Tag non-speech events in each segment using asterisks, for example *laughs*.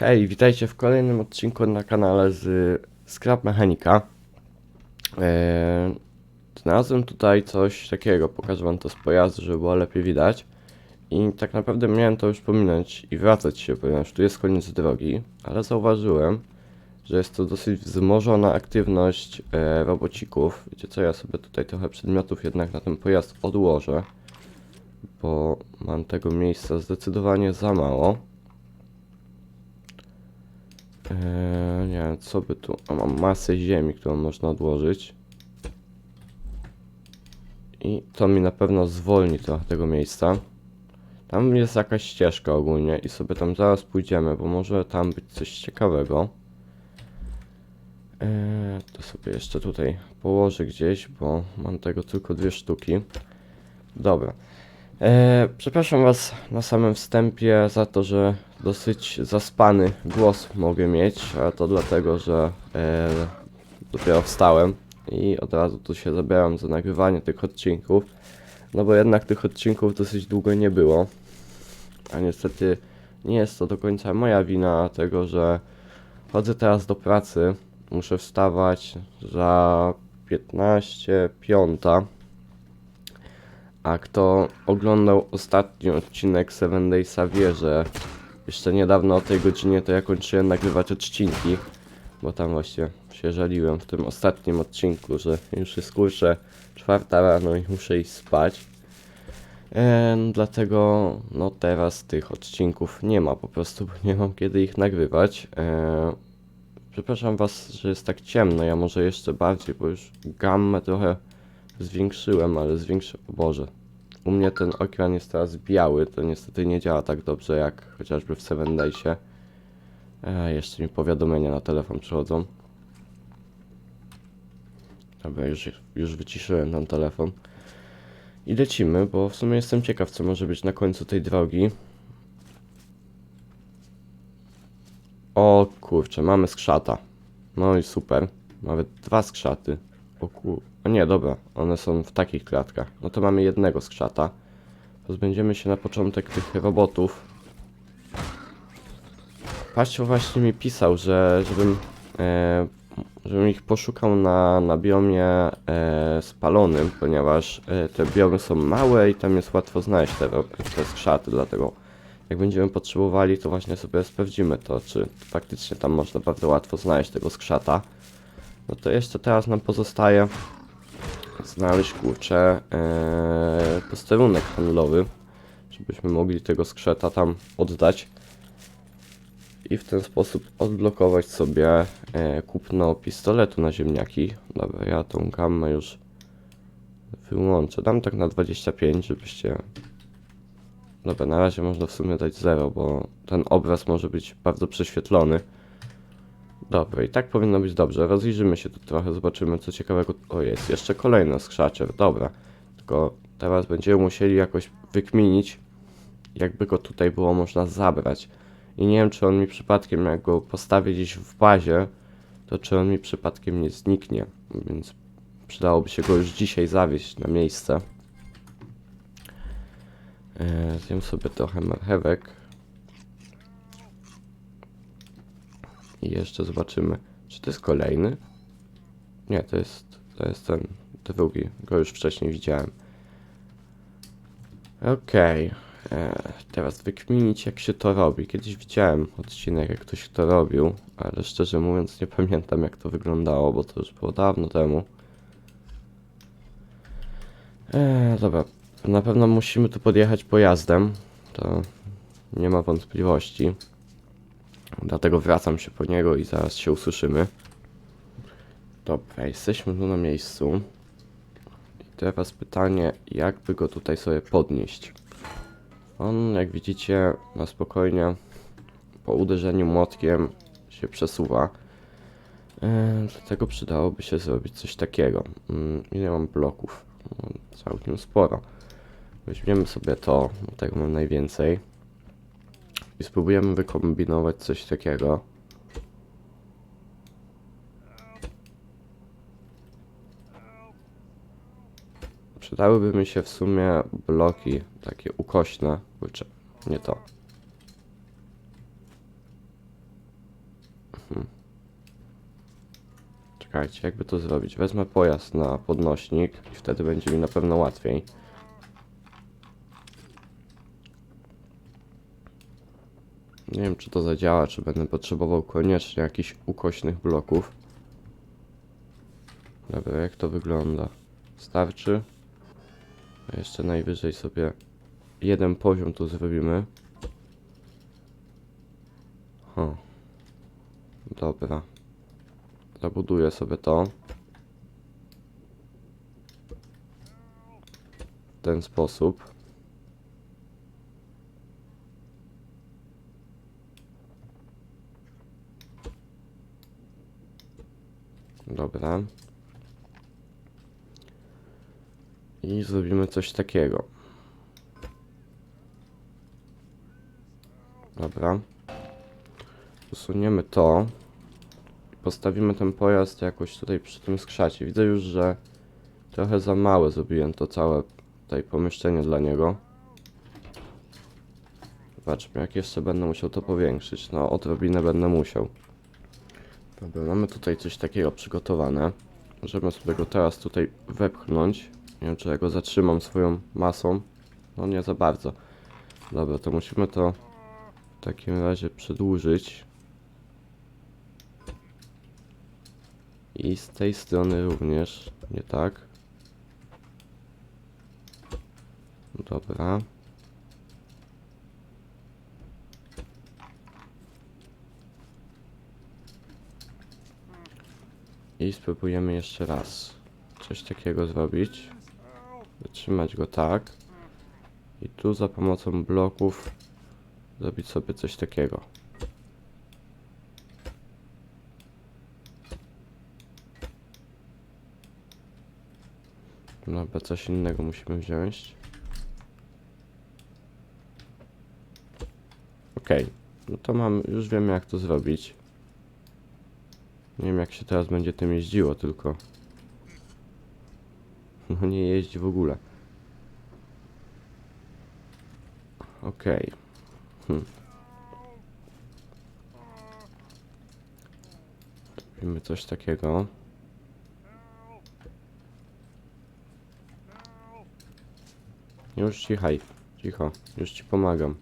Hej, witajcie w kolejnym odcinku na kanale z Scrap Mechanika. Eee, znalazłem tutaj coś takiego, pokażę wam to z pojazdu, żeby było lepiej widać. I tak naprawdę miałem to już pominąć i wracać się, ponieważ tu jest koniec drogi, ale zauważyłem, że jest to dosyć wzmożona aktywność e, robocików. Wiecie co, ja sobie tutaj trochę przedmiotów jednak na ten pojazd odłożę, bo mam tego miejsca zdecydowanie za mało. Eee, nie wiem, co by tu. O, mam masę ziemi, którą można odłożyć. I to mi na pewno zwolni trochę tego miejsca. Tam jest jakaś ścieżka ogólnie i sobie tam zaraz pójdziemy, bo może tam być coś ciekawego. Eee, to sobie jeszcze tutaj położę gdzieś, bo mam tego tylko dwie sztuki. Dobra. E, przepraszam Was na samym wstępie za to, że dosyć zaspany głos mogę mieć, a to dlatego, że e, dopiero wstałem i od razu tu się zabieram za nagrywanie tych odcinków, no bo jednak tych odcinków dosyć długo nie było, a niestety nie jest to do końca moja wina, tego, że chodzę teraz do pracy, muszę wstawać za 15 piąta. A kto oglądał ostatni odcinek Seven Daysa wie, że jeszcze niedawno o tej godzinie to ja kończyłem nagrywać odcinki, bo tam właśnie się żaliłem w tym ostatnim odcinku, że już jest kurczę czwarta rano i muszę iść spać. Dlatego no teraz tych odcinków nie ma po prostu, bo nie mam kiedy ich nagrywać. Przepraszam was, że jest tak ciemno, ja może jeszcze bardziej, bo już gammę trochę zwiększyłem, ale zwiększę, o Boże. U mnie ten ekran jest teraz biały, to niestety nie działa tak dobrze jak chociażby w Seven Daysie. E, jeszcze mi powiadomienia na telefon przychodzą. Dobra, już, już wyciszyłem tam telefon. I lecimy, bo w sumie jestem ciekaw, co może być na końcu tej drogi. O kurczę, mamy skrzata. No i super. Nawet dwa skrzaty. O kur... O nie, dobra, one są w takich klatkach. No to mamy jednego skrzata. Pozbędziemy się na początek tych robotów. Patrzcie, właśnie mi pisał, że żebym, e, żebym ich poszukał na, na biomie e, spalonym, ponieważ e, te biomy są małe i tam jest łatwo znaleźć te, te skrzaty, dlatego jak będziemy potrzebowali, to właśnie sobie sprawdzimy to, czy faktycznie tam można bardzo łatwo znaleźć tego skrzata. No to jeszcze teraz nam pozostaje znaleźć kurczę e, posterunek handlowy, żebyśmy mogli tego skrzeta tam oddać i w ten sposób odblokować sobie e, kupno pistoletu na ziemniaki. Dobra, ja tą gammę już wyłączę. Dam tak na 25, żebyście... Dobra, na razie można w sumie dać 0, bo ten obraz może być bardzo prześwietlony. Dobra, i tak powinno być dobrze. Rozejrzymy się tu trochę, zobaczymy co ciekawego. O, jest jeszcze kolejny skrzacier. Dobra, tylko teraz będziemy musieli jakoś wykminić, jakby go tutaj było można zabrać. I nie wiem, czy on mi przypadkiem, jak go postawię gdzieś w bazie, to czy on mi przypadkiem nie zniknie. Więc przydałoby się go już dzisiaj zawieźć na miejsce. Eee, zjem sobie trochę marchewek. I jeszcze zobaczymy, czy to jest kolejny? Nie, to jest, to jest ten drugi. Go już wcześniej widziałem. Okej. e, Teraz wykminić jak się to robi. Kiedyś widziałem odcinek jak ktoś to robił, ale szczerze mówiąc nie pamiętam jak to wyglądało, bo to już było dawno temu. Eee, dobra, na pewno musimy tu podjechać pojazdem. To nie ma wątpliwości. Dlatego wracam się po niego i zaraz się usłyszymy. Dobra, jesteśmy tu na miejscu. I teraz pytanie, jakby go tutaj sobie podnieść. On, jak widzicie, na spokojnie po uderzeniu młotkiem się przesuwa. Dlatego przydałoby się zrobić coś takiego. Mm, ile mam bloków? No, całkiem sporo. Weźmiemy sobie to, bo tego mam najwięcej. I spróbujemy wykombinować coś takiego. Przydałyby mi się w sumie bloki takie ukośne. Kurczę, nie to. Hmm. Czekajcie, jakby to zrobić? Wezmę pojazd na podnośnik i wtedy będzie mi na pewno łatwiej. Nie wiem, czy to zadziała, czy będę potrzebował koniecznie jakichś ukośnych bloków. Dobra, jak to wygląda? Starczy? A jeszcze najwyżej sobie jeden poziom tu zrobimy. O. Dobra. Zabuduję sobie to. W ten sposób. Dobra. I zrobimy coś takiego. Dobra. Usuniemy to. Postawimy ten pojazd jakoś tutaj przy tym skrzacie. Widzę już, że trochę za małe zrobiłem to całe tutaj pomieszczenie dla niego. Zobaczmy, jak jeszcze będę musiał to powiększyć. No, odrobinę będę musiał. Dobra, mamy tutaj coś takiego przygotowane. Możemy sobie go teraz tutaj wepchnąć. Nie wiem, czy ja go zatrzymam swoją masą. No nie za bardzo. Dobra, to musimy to w takim razie przedłużyć. I z tej strony również, nie tak. Dobra. I spróbujemy jeszcze raz coś takiego zrobić. Zatrzymać go tak. I tu za pomocą bloków zrobić sobie coś takiego. No, bo coś innego musimy wziąć. Okej, no to mam, już wiemy jak to zrobić. Nie wiem jak się teraz będzie tym jeździło, tylko... No nie jeździ w ogóle. Okej. Hm. Robimy coś takiego. Już cichaj. Cicho. Już ci pomagam.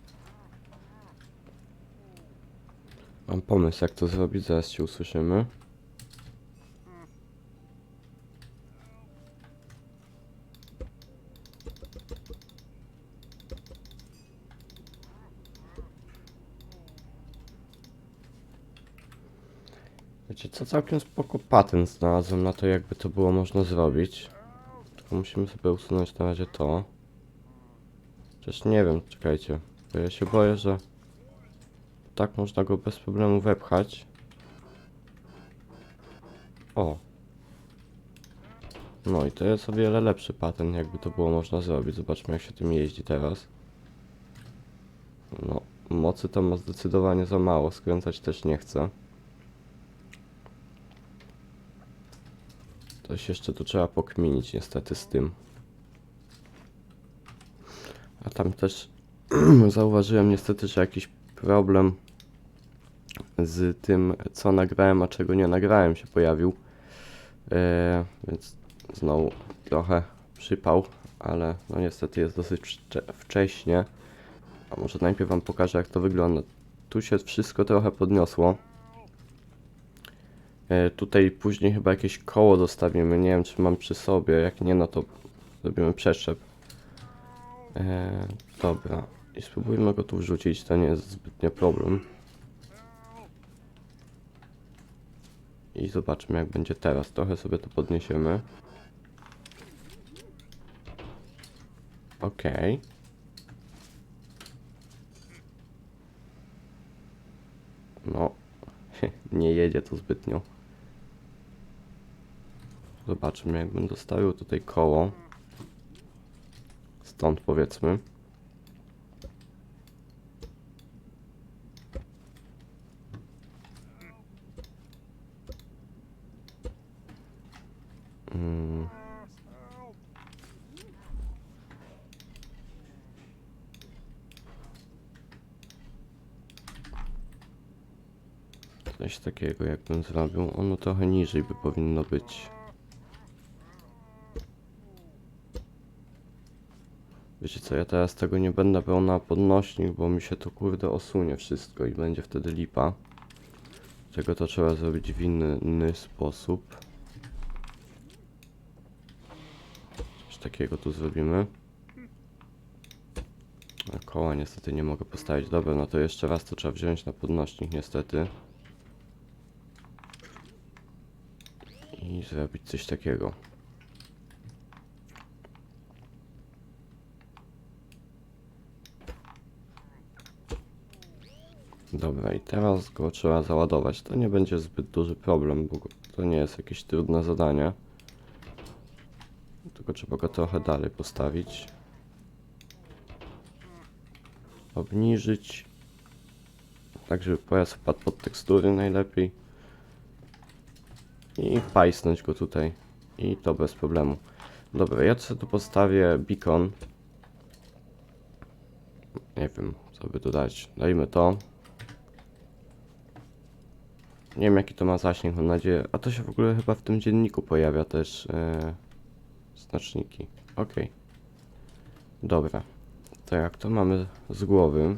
Mam pomysł jak to zrobić, zaraz się usłyszymy. Wiecie co, całkiem spoko patent znalazłem na to, jakby to było można zrobić. Tylko musimy sobie usunąć na razie to. Przecież nie wiem, czekajcie. Bo ja się boję, że tak można go bez problemu wepchać. O. No i to jest o wiele lepszy patent, jakby to było można zrobić. Zobaczmy jak się tym jeździ teraz. No, mocy to ma zdecydowanie za mało, skręcać też nie chcę. Coś jeszcze tu trzeba pokminić niestety z tym. A tam też *clears throat* zauważyłem niestety, że jakiś problem z tym, co nagrałem, a czego nie nagrałem się pojawił. E, więc znowu trochę przypał, ale no niestety jest dosyć wcze- wcześnie. A może najpierw wam pokażę jak to wygląda. Tu się wszystko trochę podniosło. E, tutaj później chyba jakieś koło dostawimy. Nie wiem, czy mam przy sobie. Jak nie, no to zrobimy przeszczep. E, dobra. I spróbujmy go tu wrzucić. To nie jest zbytnio problem. I zobaczmy, jak będzie teraz. Trochę sobie to podniesiemy. Okej. No, *laughs* nie jedzie to zbytnio. Zobaczmy, jakbym dostawił tutaj koło. Stąd powiedzmy. Mm. Coś takiego jakbym zrobił. Ono trochę niżej by powinno być. Wiecie co, ja teraz tego nie będę brał na podnośnik, bo mi się to kurde osunie wszystko i będzie wtedy lipa. Tego to trzeba zrobić w inny, sposób. Coś takiego tu zrobimy. A koła niestety nie mogę postawić. Dobra, no to jeszcze raz to trzeba wziąć na podnośnik niestety. I zrobić coś takiego. Dobra, i teraz go trzeba załadować. To nie będzie zbyt duży problem, bo to nie jest jakieś trudne zadanie. Tylko trzeba go trochę dalej postawić. Obniżyć. Tak, żeby pojazd wpadł pod tekstury najlepiej. I pajsnąć go tutaj. I to bez problemu. Dobra, ja sobie tu postawię beacon. Nie wiem, co by tu. Dajmy to. Nie wiem jaki to ma zasięg, mam nadzieję. A to się w ogóle chyba w tym dzienniku pojawia też e, znaczniki. Okej. Dobra. To jak to mamy z głowy,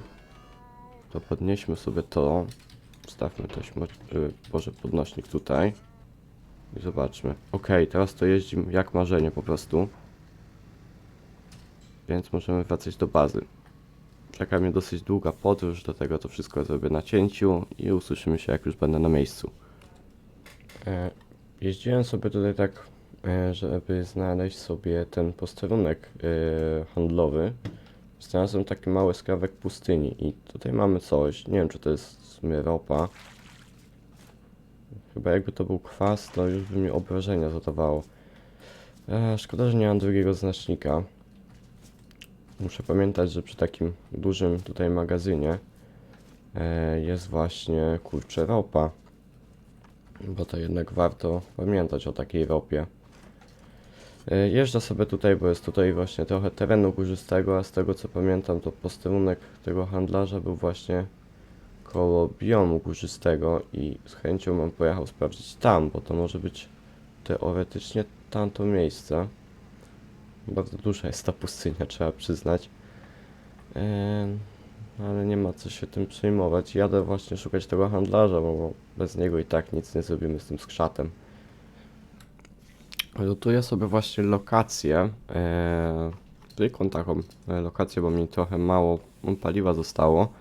to podnieśmy sobie to. Stawmy też, mo- y, Boże, podnośnik tutaj. I zobaczmy. Okej, teraz to jeździ jak marzenie po prostu. Więc możemy wracać do bazy. Czeka mnie dosyć długa podróż, do tego to wszystko zrobię na cięciu i usłyszymy się jak już będę na miejscu. E, jeździłem sobie tutaj tak, e, żeby znaleźć sobie ten posterunek e, handlowy. Znalazłem taki mały skrawek pustyni i tutaj mamy coś, nie wiem czy to jest w sumie ropa. Chyba jakby to był kwas, to już by mi obrażenia zadawało. E, szkoda, że nie mam drugiego znacznika. Muszę pamiętać, że przy takim dużym tutaj magazynie e, jest właśnie kurczę ropa. Bo to jednak warto pamiętać o takiej ropie. E, jeżdżę sobie tutaj, bo jest tutaj właśnie trochę terenu górzystego, a z tego co pamiętam to posterunek tego handlarza był właśnie koło biomu górzystego i z chęcią bym pojechał sprawdzić tam, bo to może być teoretycznie tamto miejsce. Bardzo duża jest ta pustynia, trzeba przyznać. Em, ale nie ma co się tym przejmować. Jadę właśnie szukać tego handlarza, bo bez niego i tak nic nie zrobimy z tym skrzatem. Lutuję sobie właśnie lokację. E, trójkąt taką e, lokację, bo mi trochę mało paliwa zostało.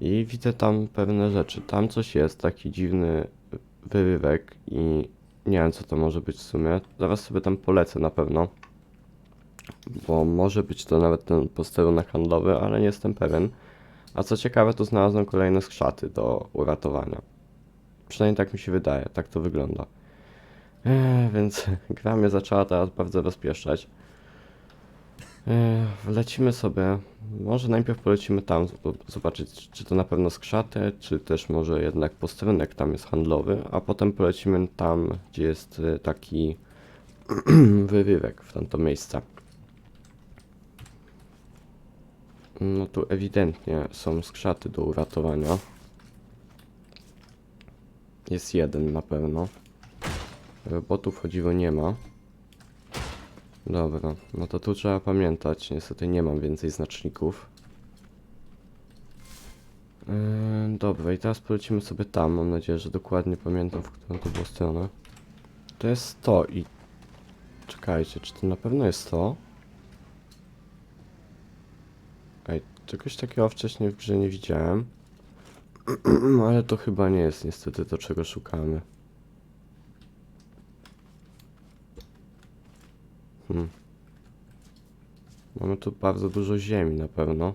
I widzę tam pewne rzeczy. Tam coś jest, taki dziwny wyrywek i nie wiem co to może być w sumie. Zaraz sobie tam polecę na pewno. Bo może być to nawet ten posterunek handlowy, ale nie jestem pewien. A co ciekawe, to znalazłem kolejne skrzaty do uratowania. Przynajmniej tak mi się wydaje, tak to wygląda. Eee, więc *laughs* gra mnie zaczęła teraz bardzo rozpieszczać. Lecimy sobie. Może najpierw polecimy tam, zob- zobaczyć, czy to na pewno skrzaty, czy też może jednak posterunek tam jest handlowy, a potem polecimy tam, gdzie jest e, taki *clears throat* wyrywek w tamto miejsce. No tu ewidentnie są skrzaty do uratowania. Jest jeden na pewno. Robotów chodziło nie ma. Dobra, no to tu trzeba pamiętać. Niestety nie mam więcej znaczników. Yy, dobra, i teraz polecimy sobie tam. Mam nadzieję, że dokładnie pamiętam, w którą to było stronę. To jest to i... Czekajcie, czy to na pewno jest to? Ej, czegoś takiego wcześniej w grze nie widziałem. *clears throat* Ale to chyba nie jest niestety to, czego szukamy. Hmm. Mamy tu bardzo dużo ziemi na pewno.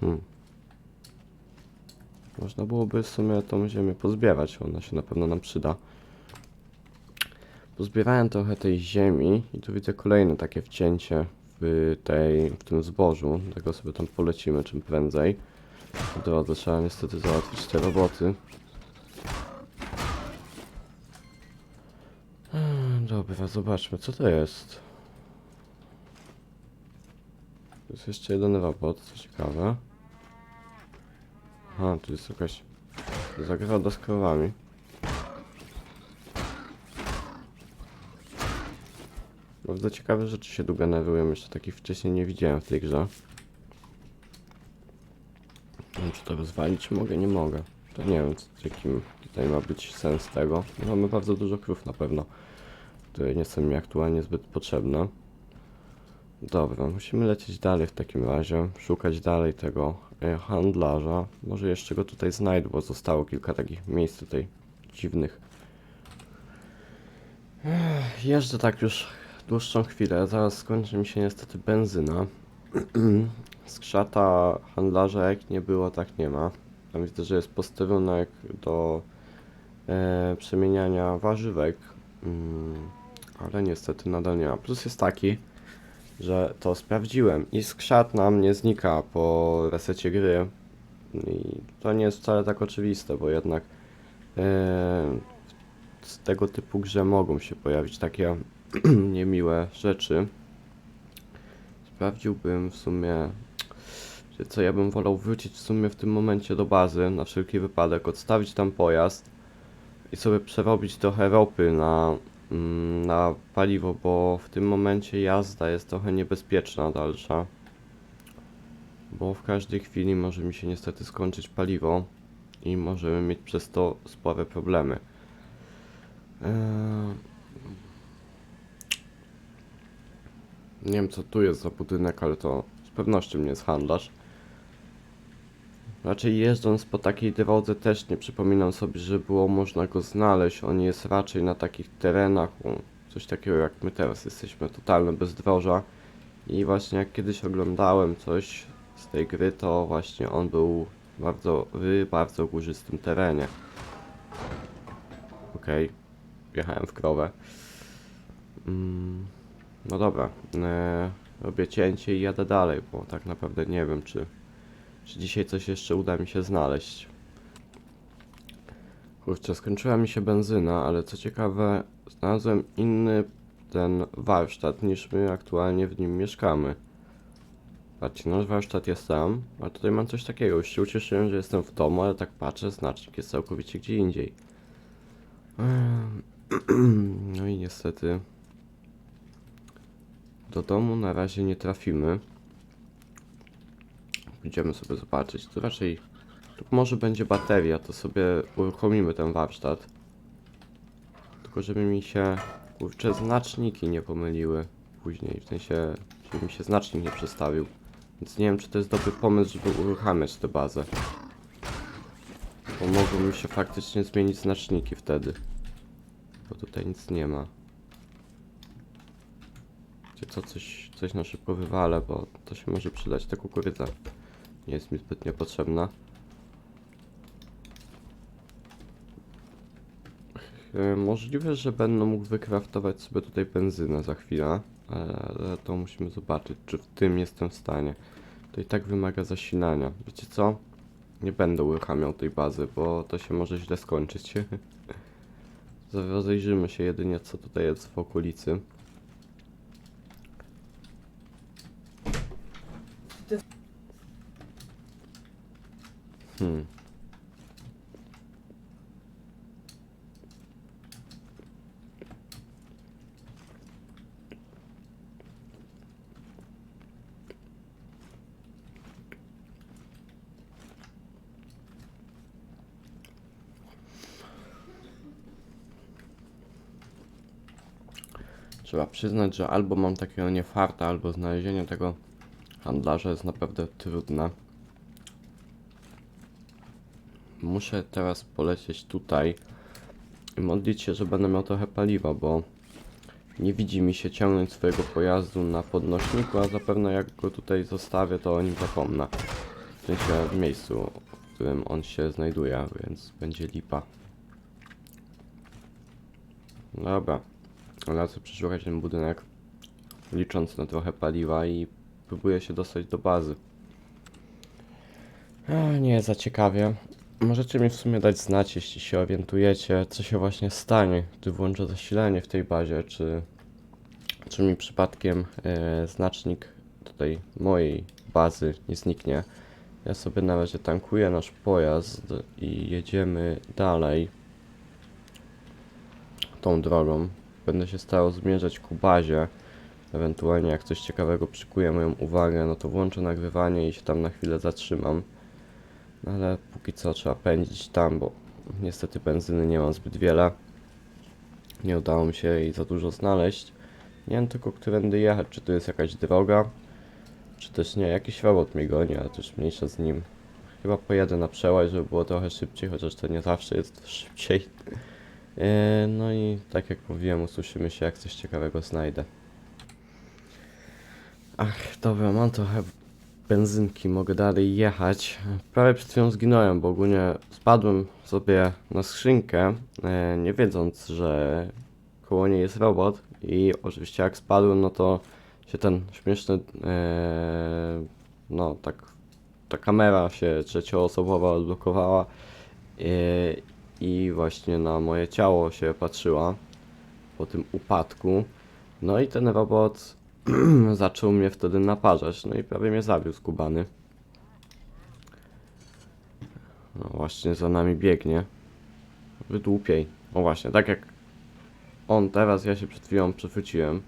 Hmm. Można byłoby w sumie tą ziemię pozbierać, ona się na pewno nam przyda. Pozbierałem trochę tej ziemi i tu widzę kolejne takie wcięcie w tej, w tym zbożu. Tego sobie tam polecimy czym prędzej. W trzeba niestety załatwić te roboty. Eee, Dobra, zobaczmy co to jest. jest jeszcze jeden robot, co ciekawe. Aha, tu jest jakaś zagroda z krowami. Bardzo ciekawe rzeczy się tu jeszcze takich wcześniej nie widziałem w tej grze. Nie wiem, czy to rozwalić mogę? Nie mogę. To nie wiem, jakim tutaj ma być sens tego. Mamy bardzo dużo krów na pewno, które nie są mi aktualnie zbyt potrzebne. Dobra, musimy lecieć dalej w takim razie, szukać dalej tego e, handlarza. Może jeszcze go tutaj znajdę, bo zostało kilka takich miejsc tutaj dziwnych. Jeżdżę tak już dłuższą chwilę, zaraz skończy mi się niestety benzyna. *clears throat* Skrzata handlarza jak nie było, tak nie ma. Tam widzę, że jest posterunek do e, przemieniania warzywek, mm, ale niestety nadal nie ma. Plus jest taki, że to sprawdziłem i skrzat nam nie znika po resecie gry. I to nie jest wcale tak oczywiste, bo jednak e, z tego typu grze mogą się pojawić takie *clears throat* niemiłe rzeczy. Sprawdziłbym w sumie, co ja bym wolał wrócić w sumie w tym momencie do bazy na wszelki wypadek, odstawić tam pojazd i sobie przerobić trochę ropy na, mm, na paliwo, bo w tym momencie jazda jest trochę niebezpieczna dalsza. Bo w każdej chwili może mi się niestety skończyć paliwo i możemy mieć przez to spore problemy. Eee... Nie wiem co tu jest za budynek, ale to z pewnością nie jest handlarz. Raczej jeżdżąc po takiej drodze też nie przypominam sobie, że było można go znaleźć. On jest raczej na takich terenach, coś takiego jak my teraz jesteśmy, totalne bezdroża. I właśnie jak kiedyś oglądałem coś z tej gry, to właśnie on był bardzo, w bardzo górzystym terenie. Okej, wjechałem w krowę. Mm, no dobra, e, robię cięcie i jadę dalej, bo tak naprawdę nie wiem, czy, czy dzisiaj coś jeszcze uda mi się znaleźć. Kurczę, skończyła mi się benzyna, ale co ciekawe, znalazłem inny ten warsztat niż my aktualnie w nim mieszkamy. Patrzcie, nasz warsztat jest tam, a tutaj mam coś takiego. Już się ucieszyłem, że jestem w domu, ale tak patrzę, znacznik jest całkowicie gdzie indziej. Ehm, *clears throat* No i niestety do domu na razie nie trafimy. Idziemy sobie zobaczyć. Tu raczej tu może będzie bateria, to sobie uruchomimy ten warsztat. Tylko żeby mi się kurczę znaczniki nie pomyliły później, w sensie żeby mi się znacznik nie przestawił. Więc nie wiem czy to jest dobry pomysł, żeby uruchamiać tę bazę. Bo mogą mi się faktycznie zmienić znaczniki wtedy. Bo tutaj nic nie ma. Wiecie co, coś, coś na szybko wywalę, bo to się może przydać. Ta kukurydza nie jest mi zbytnio potrzebna. Możliwe, że będę mógł wykraftować sobie tutaj benzynę za chwilę, ale to musimy zobaczyć, czy w tym jestem w stanie. To i tak wymaga zasilania. Wiecie co? Nie będę uruchamiał tej bazy, bo to się może źle skończyć. *laughs* Rozejrzymy się jedynie, co tutaj jest w okolicy. Hmm. Trzeba przyznać, że albo mam takiego niefarta, albo znalezienie tego handlarza jest naprawdę trudne. Muszę teraz polecieć tutaj i modlić się, że będę miał trochę paliwa, bo nie widzi mi się ciągnąć swojego pojazdu na podnośniku, a zapewne jak go tutaj zostawię, to o nim zapomnę. W sensie w miejscu, w którym on się znajduje, więc będzie lipa. Dobra, lecę przeszukać ten budynek, licząc na trochę paliwa i próbuję się dostać do bazy. A, nie za ciekawie. Możecie mi w sumie dać znać, jeśli się orientujecie, co się właśnie stanie, gdy włączę zasilanie w tej bazie, czy, czy mi przypadkiem e, znacznik tutaj mojej bazy nie zniknie. Ja sobie na razie tankuję nasz pojazd i jedziemy dalej tą drogą. Będę się starał zmierzać ku bazie. Ewentualnie jak coś ciekawego przykuje moją uwagę, no to włączę nagrywanie i się tam na chwilę zatrzymam. Ale póki co trzeba pędzić tam, bo niestety benzyny nie mam zbyt wiele. Nie udało mi się jej za dużo znaleźć. Nie wiem tylko, którędy jechać, czy tu jest jakaś droga, czy też nie. Jakiś robot mnie goni, ale też mniejsza z nim. Chyba pojadę na przełaj, żeby było trochę szybciej, chociaż to nie zawsze jest *laughs* szybciej. Eee, No i tak jak mówiłem, usłyszymy się jak coś ciekawego znajdę. Ach, dobra, mam trochę benzynki, mogę dalej jechać. Prawie przed chwilą zginąłem, bo ogólnie spadłem sobie na skrzynkę, e, nie wiedząc, że koło niej jest robot i oczywiście jak spadłem, no to się ten śmieszny, e, no tak, ta kamera się trzecioosobowa odblokowała e, i właśnie na moje ciało się patrzyła po tym upadku. No i ten robot *clears throat* zaczął mnie wtedy naparzać, no i prawie mnie zabił skubany. No właśnie za nami biegnie. Wydłupiej. O właśnie, tak jak on teraz, ja się przed chwilą przechwyciłem.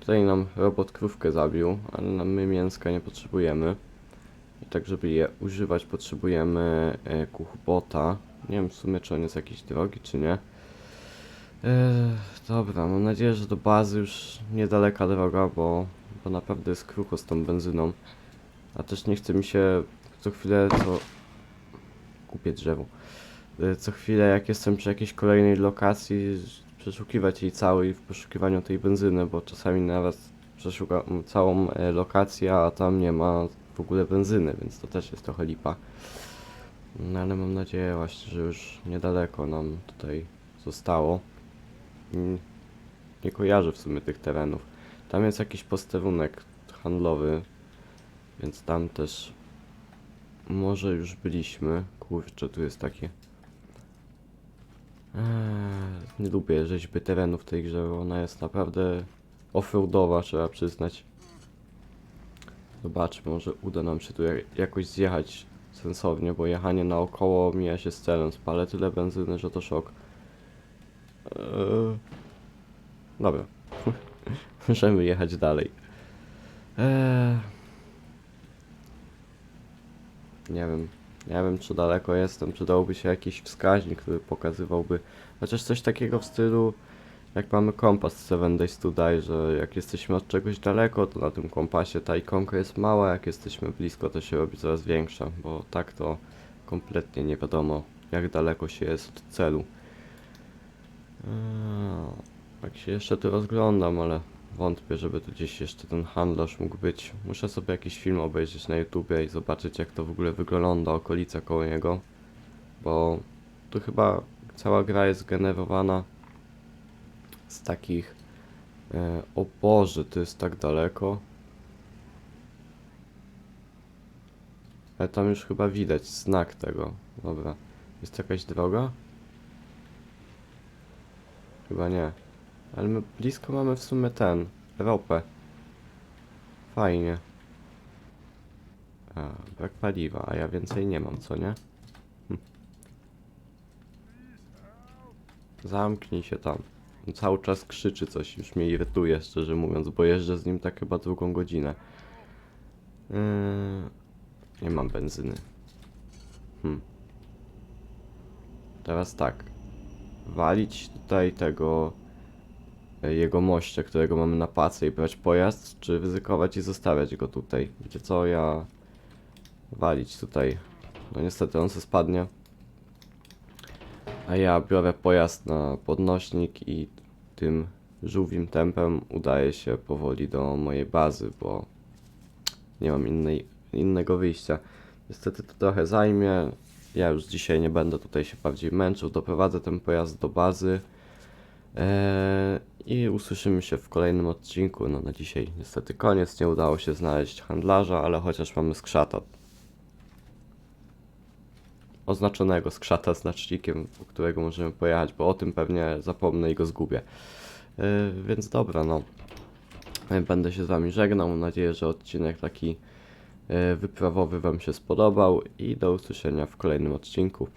Tutaj nam robot krówkę zabił, ale my mięska nie potrzebujemy. I tak, żeby je używać, potrzebujemy e, kuchbota. Nie wiem w sumie, czy on jest jakiś drogi, czy nie. Eee, dobra, mam nadzieję, że do bazy już niedaleka droga, bo, bo naprawdę jest krucho z tą benzyną. A też nie chce mi się co chwilę, co... Kupię drzewo. E, Co chwilę, jak jestem przy jakiejś kolejnej lokacji, przeszukiwać jej całej w poszukiwaniu tej benzyny, bo czasami nawet przeszukam całą e, lokację, a tam nie ma w ogóle benzyny, więc to też jest trochę lipa. No ale mam nadzieję właśnie, że już niedaleko nam tutaj zostało. Mm, Nie kojarzę w sumie tych terenów. Tam jest jakiś posterunek handlowy, więc tam też może już byliśmy. Kurczę, tu jest takie. Eee, nie lubię rzeźby terenu w tej grze, bo ona jest naprawdę offroadowa, trzeba przyznać. Zobaczmy, może uda nam się tu jak- jakoś zjechać sensownie, bo jechanie naokoło mija się z celem. Spalę tyle benzyny, że to szok. Eee, dobra. *laughs* Możemy jechać dalej. Eee, nie wiem. Nie wiem, czy daleko jestem, czy dałby się jakiś wskaźnik, który pokazywałby chociaż coś takiego w stylu jak mamy kompas z Seven Days to Die, że jak jesteśmy od czegoś daleko, to na tym kompasie ta ikonka jest mała, jak jesteśmy blisko, to się robi coraz większa, bo tak to kompletnie nie wiadomo, jak daleko się jest od celu. Eee, Tak się jeszcze tu rozglądam, ale wątpię, żeby tu gdzieś jeszcze ten handlarz mógł być. Muszę sobie jakiś film obejrzeć na YouTubie i zobaczyć, jak to w ogóle wygląda okolica koło niego, bo tu chyba cała gra jest generowana z takich... E, to jest tak daleko. Ale tam już chyba widać znak tego. Dobra. Jest jakaś droga? Chyba nie. Ale my blisko mamy w sumie ten. Ropę. Fajnie. A, brak paliwa, a ja więcej nie mam, co nie? Hm. Zamknij się tam. On cały czas krzyczy coś, już mnie irytuje, szczerze mówiąc, bo jeżdżę z nim tak chyba drugą godzinę. Yy, nie mam benzyny. Hmm. Teraz tak. Walić tutaj tego e, jego moście, którego mamy na pace i brać pojazd, czy ryzykować i zostawiać go tutaj? Wiecie co, ja walić tutaj. No niestety on se spadnie. A ja biorę pojazd na podnośnik i tym żółwim tempem udaję się powoli do mojej bazy, bo nie mam innej, innego wyjścia. Niestety to trochę zajmie. Ja już dzisiaj nie będę tutaj się bardziej męczył. Doprowadzę ten pojazd do bazy. Eee, I usłyszymy się w kolejnym odcinku. No na dzisiaj niestety koniec. Nie udało się znaleźć handlarza, ale chociaż mamy skrzata. Oznaczonego skrzata znacznikiem, po którego możemy pojechać, bo o tym pewnie zapomnę i go zgubię. Eee, więc dobra, no. E, Będę się z Wami żegnał. Mam nadzieję, że odcinek taki e, wyprawowy Wam się spodobał i do usłyszenia w kolejnym odcinku.